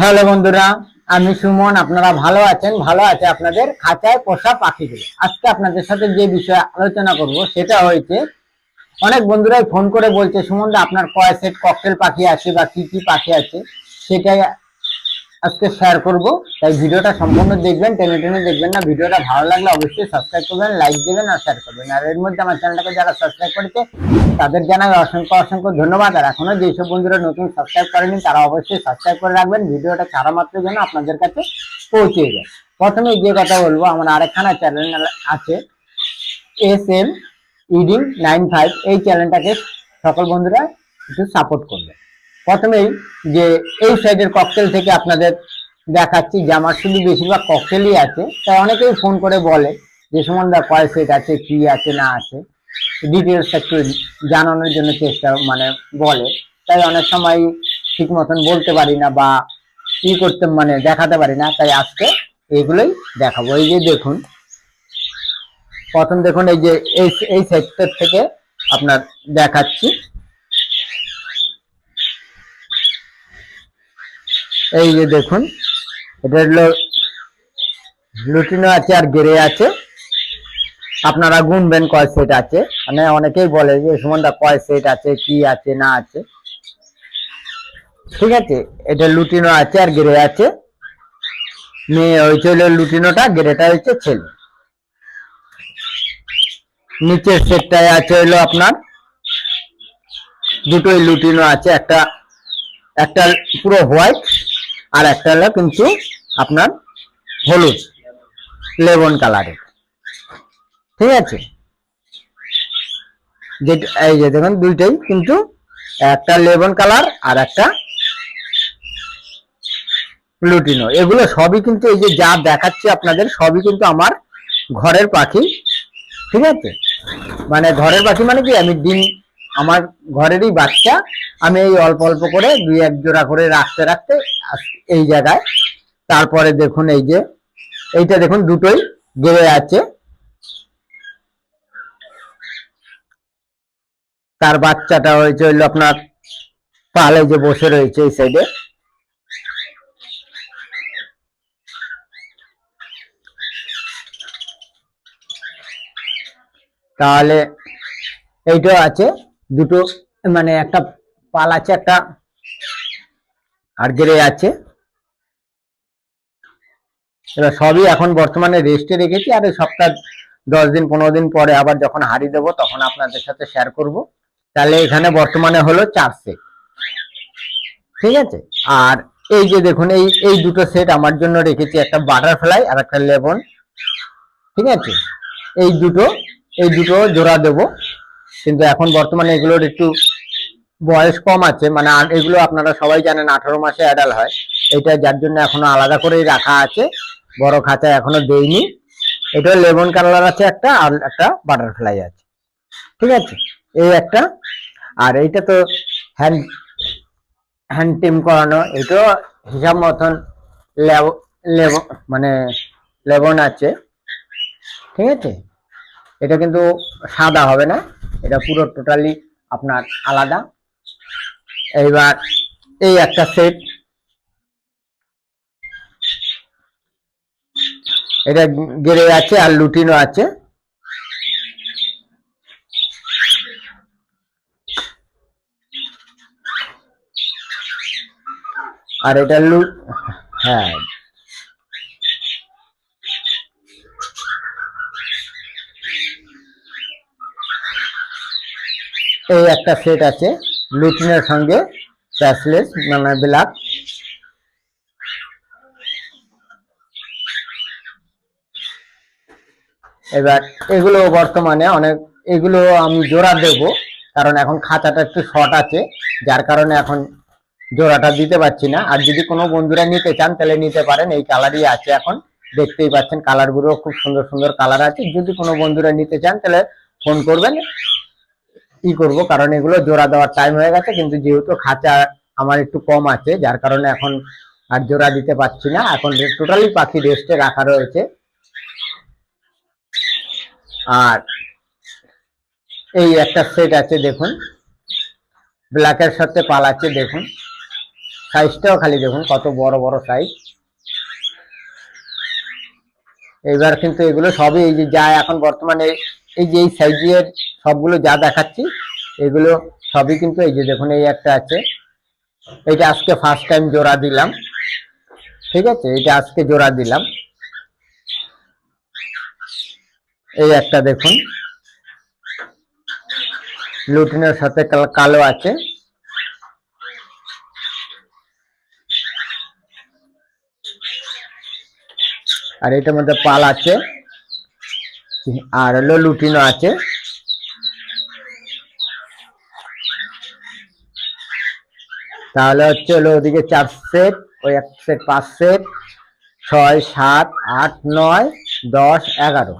Hello বন্ধুরা, আমি সুমন, আপনারা ভালো আছেন? ভালো আছে আপনাদের খাঁচায় পোষা পাখিগুলো। আজকে আপনাদের সাথে যে বিষয়ে আলোচনা করব, সেটা হয়েছে, অনেক বন্ধুরাই ফোন করে বলছে, সুমন দা, আপনার কয় সেট ককটেল পাখি আছে বা কি কি পাখি আছে? সেটাই আজকে শেয়ার করব। তাই ভিডিওটা সম্পূর্ণ দেখবেন, টেনে টেনে দেখবেন না। ভিডিওটা ভালো লাগলে অবশ্যই সাবস্ক্রাইব করবেন লাইক দেবেন আর শেয়ার করবেন। আর এর মধ্যে আমার চ্যানেলটাকে যারা সাবস্ক্রাইব করেছে তাদের জানাই অসংখ্য অসংখ্য ধন্যবাদ। আর এখনও যেসব বন্ধুরা নতুন সাবস্ক্রাইব করেনি, তারা অবশ্যই সাবস্ক্রাইব করে রাখবেন। ভিডিওটা ছাড়া মাত্র যেন আপনাদের কাছে পৌঁছে যায়। প্রথমে যে কথা বলব, আমার আরেকখানা চ্যানেল আছে S M editing nine five এই চ্যানেলটাকে সকল বন্ধুরা একটু সাপোর্ট করবে। প্রথমেই যে এই সাইডের ককটেল থেকে আপনাদের দেখাচ্ছি যে আমার শুধু বেশিরভাগ ককটেলই আছে। তাই অনেকেই ফোন করে বলে যে সুমনদা কয় সেট আছে, কি আছে, না আছে? ডিটেলস একটু জানানোর জন্য চেষ্টা মানে বলে। তাই অনেক সময় ঠিক মতন বলতে পারি না বা ই করতে মানে দেখাতে পারি না। তাই আজকে এগুলোই দেখাবো। এই যে দেখুন, প্রথম দেখুন, এই যে এই এই সেক্টর থেকে আপনার দেখাচ্ছি। এই যে দেখুন, এটা হলো লুটিনো আছে আর গেরে আছে। আপনারা গুনবেন কয় সেট আছে। মানে অনেকেই বলে যে সুমনদা কয় সেট আছে, কি আছে, না আছে? ঠিক আছে, এটা লুটিনো আছে আর গেরে আছে। মেয়ে হয়েছে হলো লুটিনোটা গেরেটা হচ্ছে ছেলে। নিচের সেটটায় আছে হলো আপনার দুটোই লুটিনো আছে, একটা একটা পুরো হোয়াইট আর একটা হলো কিন্তু আপনার হলুদ লেবন কালারের ঠিক আছে? এই যে দেখুন, দুইটাই কিন্তু একটা লেবন কালার আর একটা লুটিনো এগুলো সবই কিন্তু এই যে যা দেখাচ্ছি আপনাদের, সবই কিন্তু আমার ঘরের পাখি। ঠিক আছে? মানে ঘরের পাখি মানে কি, আমি ডিম, আমার ঘরেরই বাচ্চা, আমি এই অল্প অল্প করে দুই এক জোড়া করে রাখতে রাখতে এই জায়গায়। তারপরে দেখুন এই যে, এইটা দেখুন দুটোই গেড়ে আছে। তার বাচ্চাটা হয়েছে হইল আপনার পালে যে বসে রয়েছে এই সাইডে তাহলে এইটাও আছে, দুটো মানে একটা পাল আছে, একটা আর আছে, এবার সবই এখন বর্তমানে রেস্টে রেখেছি। আর এই সপ্তাহ দশ দিন, পনেরো দিন পরে আবার যখন হারিয়ে দেবো, তখন আপনাদের সাথে শেয়ার করব। তাহলে এখানে বর্তমানে হলো চার সেট ঠিক আছে? আর এই যে দেখুন, এই এই দুটো সেট আমার জন্য রেখেছি, একটা বাটারফ্লাই আর একটা লেবন। ঠিক আছে? এই দুটো এই দুটো জোড়া দেব। কিন্তু এখন বর্তমানে এগুলোর একটু বয়স কম আছে মানে এগুলো আপনারা সবাই জানেন আঠারো মাসে অ্যাডাল হয়। এটা যার জন্য এখনও আলাদা করেই রাখা আছে, বড় খাঁচায় এখনও দেইনি। এটা লেমন কালার আছে একটা, আর একটা বাটারফ্লাই আছে। ঠিক আছে? এই একটা, আর এইটা তো হ্যান্ড হ্যান্ড টিম করানো, এটাও হিসাব মতন মানে লেবন আছে। ঠিক আছে? এটা কিন্তু সাদা হবে না, এটা পুরো টোটালি আপনার আলাদা। এইবার এই একটা সেট এটা গেড়ে আছে আর লুটিনো আছে। আর এটা লু হ্যাঁ। এই একটা সেট আছে। লুটিনের সঙ্গে প্যাসলেস মানে ব্ল্যাক। এবার এগুলো বর্তমানে অনেক, এগুলো আমি জোড়া দেব, কারণ এখন খাঁচাটা একটু শর্ট আছে, যার কারণে এখন জোড়াটা দিতে পারছি না। আর যদি কোনো বন্ধুরা নিতে চান, তাহলে নিতে পারেন, এই কালারই আছে এখন। দেখতেই পাচ্ছেন, কালারগুলো খুব সুন্দর সুন্দর কালার আছে। যদি কোনো বন্ধুরা নিতে চান, তাহলে ফোন করবেন। ই করব, কারণ এগুলো জোড়া দেওয়ার টাইম হয়ে গেছে, কিন্তু যেহেতু খাঁচা আমার একটু কম আছে, যার কারণে এখন আর জোড়া দিতে পারছি না। এখন টোটালি পাখি রেস্টে রাখা রয়েছে। আর এই একটা সেট আছে, দেখুন। ব্ল্যাকের সাথে পাল আছে দেখুন সাইজটাও খালি দেখুন, কত বড় বড় সাইজ এবার কিন্তু এগুলো সবই এই যে যা এখন বর্তমানে এই যে এই সাইজের সবগুলো যা দেখাচ্ছি, এগুলো সবই কিন্তু এই যে দেখুন, এই একটা আছে। এটা আজকে ফার্স্ট টাইম জোড়া দিলাম। ঠিক আছে? এটা আজকে জোড়া দিলাম। এই একটা দেখুন। লুটিনের সাথে কাল- আছে। আর এটার মধ্যে পাল আছে। আর হলো লুটিনো আছে। তাহলে হচ্ছে হলো ওদিকে চার সেট ওই এক সেট পাঁচ সেট ছয়, সাত, আট, নয়, দশ, এগারো।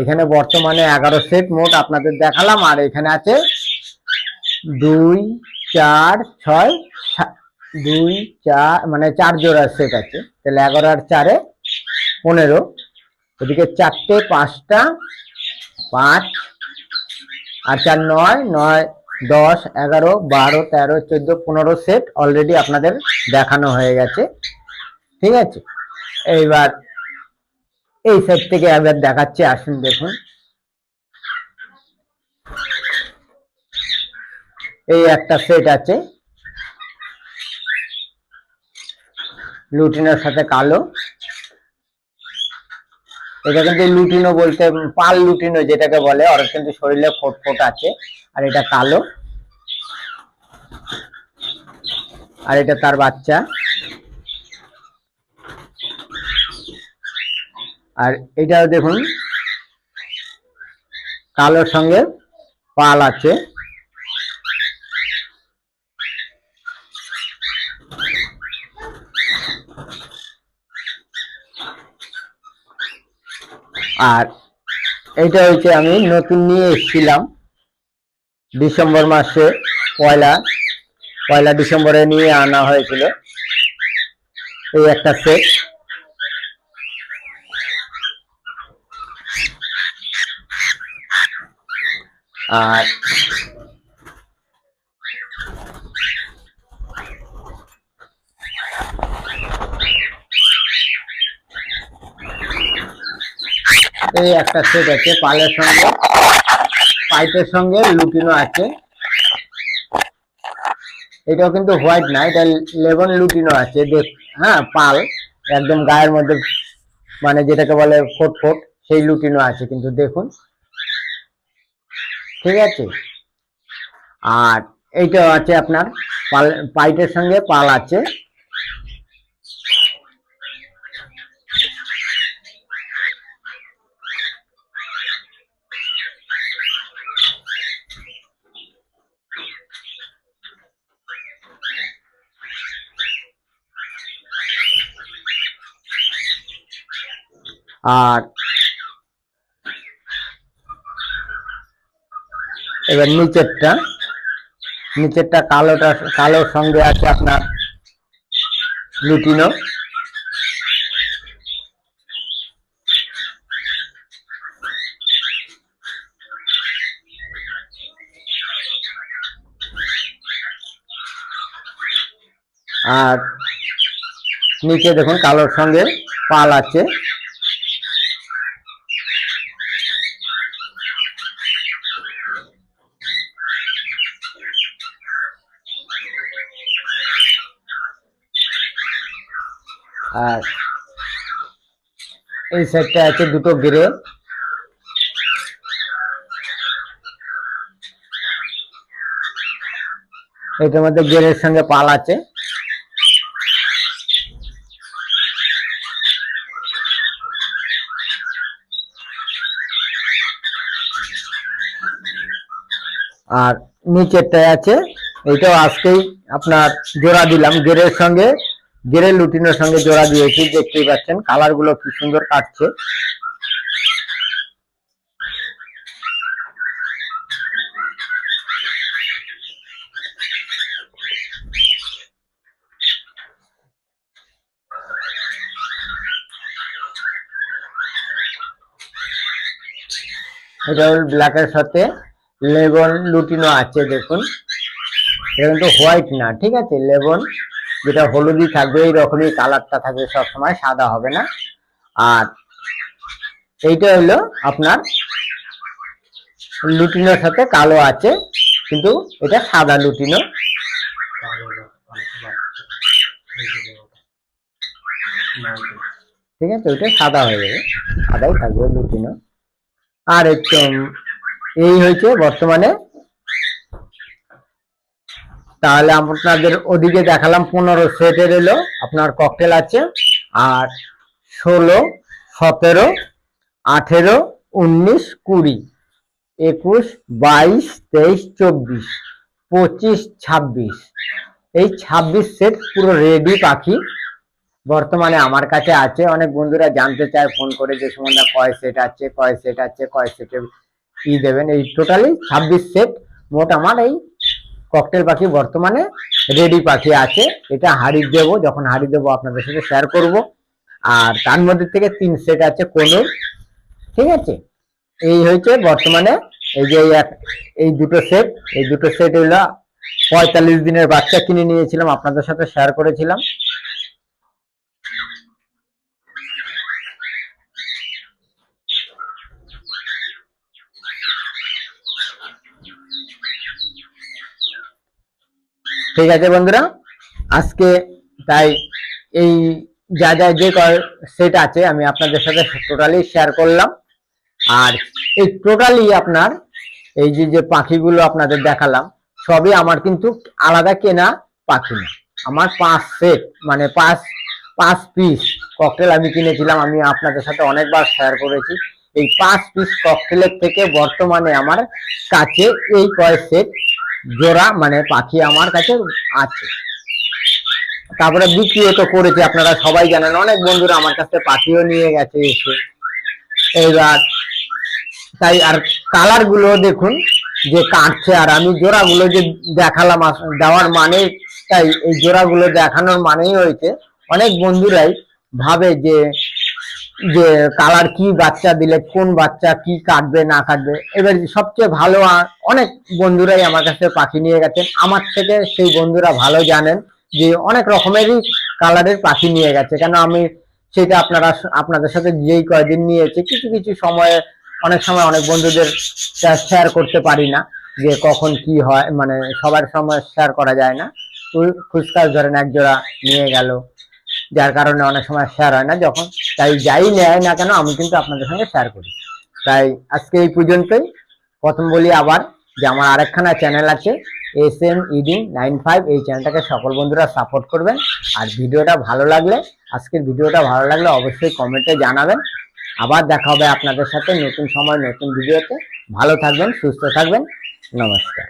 এখানে বর্তমানে এগারো সেট মোট আপনাদের দেখালাম, আর এখানে আছে দুই, চার, ছয় দুই, চার মানে চার জোড়া সেট আছে। তাহলে এগারো আর চারে পনেরো। ওদিকে চারটে, পাঁচটা, পাঁচ, আর চার, নয় নয়, দশ, এগারো, বারো, তেরো, চোদ্দ, পনেরো সেট অলরেডি আপনাদের দেখানো হয়ে গেছে। ঠিক আছে? এইবার এই সেট থেকে এবার দেখাচ্ছি, আসুন দেখুন। এই একটা সেট আছে। লুটিনের সাথে কালো। এটা কিন্তু লুটিনো বলতে পাল লুটিনো যেটাকে বলে, ওর কিন্তু শরীরে ফোট ফোট আছে, আর এটা কালো। আর এটা তার বাচ্চা। আর এটাও দেখুন, কালোর সঙ্গে পাল আছে। আর এটা হচ্ছে আমি নতুন নিয়ে এসেছিলাম ডিসেম্বর মাসে পয়লা পয়লা ডিসেম্বরে নিয়ে আনা হয়েছিল এই একটা সেট আর এই একটা সেট আছে, পালের সঙ্গে, পাইপের সঙ্গে লুটিনো আছে। এটাও কিন্তু হোয়াইট না, এটা লেবন লুটিনো আছে, দেখ হ্যাঁ পাল, একদম গায়ের মধ্যে মানে যেটাকে বলে ফোট ফোট, সেই লুটিনো আছে কিন্তু, দেখুন। ঠিক আছে? আর এইটাও আছে আপনার, পাল, পাইপের সঙ্গে পাল আছে। আর এবার নিচেরটা নিচেরটা কালোটা কালোর সঙ্গে আছে আপনার লুটিনো। আর নিচে দেখুন কালোর সঙ্গে পাল আছে। আর এই সাইডটা আছে দুটো গ্রে এটার মধ্যে গেরের সঙ্গে পাল আছে। আর নিচেরটায় আছে, এটাও আজকেই আপনার জোড়া দিলাম গেরের সঙ্গে। গেরের লুটিনের সঙ্গে জোড়া দিয়েছি, দেখতেই পাচ্ছেন। কালারগুলো কি সুন্দর কাটছে। এটা ব্ল্যাকের সাথে লেবন লুটিনো আছে, দেখুন। এটা কিন্তু হোয়াইট না, ঠিক আছে? লেবন যেটা হলুদি থাকবে, এই রকমই কালারটা থাকবে সবসময়, সাদা হবে না। আর এইটা হলো আপনার লুটিনোর সাথে কালো আছে, কিন্তু এটা সাদা লুটিনো। ঠিক আছে, ওইটা সাদা হয়ে যাবে, সাদাই থাকবে লুটিনো। আর এই হয়েছে বর্তমানে তাহলে আপনাদের ওদিকে দেখালাম পনেরো সেটের এলো, আপনার ককটেল আছে, আর ষোলো, সতেরো, আঠেরো, উনিশ, কুড়ি, একুশ, বাইশ, তেইশ, চব্বিশ, পঁচিশ, ছাব্বিশ। এই ছাব্বিশ সেট পুরো রেডি পাখি। বর্তমানে আমার কাছে আছে, অনেক বন্ধুরা জানতে চায় ফোন করে যে সুমনদা কয় সেট আছে, কয় সেট আছে, কয় সেটে ই দেবেন। এই টোটালি ছাব্বিশ সেট মোট আমার এই ককটেল পাখি বর্তমানে রেডি পাখি আছে। এটা হাড়ি দেব, যখন হাড়ি দেব আপনাদের সাথে শেয়ার করব। আর তার মধ্যে থেকে তিন সেট আছে কোনোর ঠিক আছে? এই হয়েছে বর্তমানে এই যে এই দুটো সেট এই দুটো সেট হলো পঁয়তাল্লিশ দিনের বাচ্চা কিনে নিয়েছিলাম, আপনাদের সাথে শেয়ার করেছিলাম। ঠিক আছে বন্ধুরা? আজকে তাই এই যা যা যে সেট আছে, আমি আপনাদের সাথে টোটালি শেয়ার করলাম। আর এই টোটালি আপনার এই যে যে পাখিগুলো আপনাদের দেখালাম, সবই আমার কিন্তু আলাদা কেনা পাখি না। আমার পাঁচ সেট মানে পাঁচ পাঁচ পিস ককটেল আমি কিনেছিলাম, আমি আপনাদের সাথে অনেকবার শেয়ার করেছি। এই পাঁচ পিস ককটেলের থেকে বর্তমানে আমার কাছে এই কয় সেট জোড়া মানে পাখি আমার কাছে আছে। তারপরে বিক্রিও তো করেছে, আপনারা সবাই জানেন, অনেক বন্ধুরা আমার কাছে পাখিও নিয়ে গেছে এসে। এইবার তাই আর কালারগুলো দেখুন, যে কাটছে আর আমি জোড়াগুলো যে দেখালাম দেওয়ার মানে তাই এই জোড়াগুলো দেখানোর মানেই হয়েছে, অনেক বন্ধুরাই ভাবে যে যে কালার কি বাচ্চা দিলে, কোন বাচ্চা কি কাটবে, না কাটবে, এবার সবচেয়ে ভালো অনেক বন্ধুরাই আমার কাছে পাখি নিয়ে গেছেন। আমার থেকে সেই বন্ধুরা ভালো জানেন যে অনেক রকমেরই কালারের পাখি নিয়ে গেছে। কেন আমি সেটা আপনারা আপনাদের সাথে যেই কয়দিন নিয়েছি, কিছু কিছু সময়ে, অনেক সময় অনেক বন্ধুদের শেয়ার করতে পারি না যে কখন কি হয় মানে সবার সময় শেয়ার করা যায় না। ওই ধরেন এক জোড়া নিয়ে গেল। যার কারণে অনেক সময় শেয়ার হয় না, যখন তাই যাই নেয় না কেন, আমি কিন্তু আপনাদের সঙ্গে শেয়ার করি। তাই আজকে এই পর্যন্তই। প্রথম বলি আবার যে আমার আরেকখানা চ্যানেল আছে S M editing nine five এই চ্যানেলটাকে সকল বন্ধুরা সাপোর্ট করবেন। আর ভিডিওটা ভালো লাগলে, আজকের ভিডিওটা ভালো লাগলে অবশ্যই কমেন্টে জানাবেন। আবার দেখা হবে আপনাদের সাথে নতুন সময়, নতুন ভিডিওতে। ভালো থাকবেন, সুস্থ থাকবেন। নমস্কার।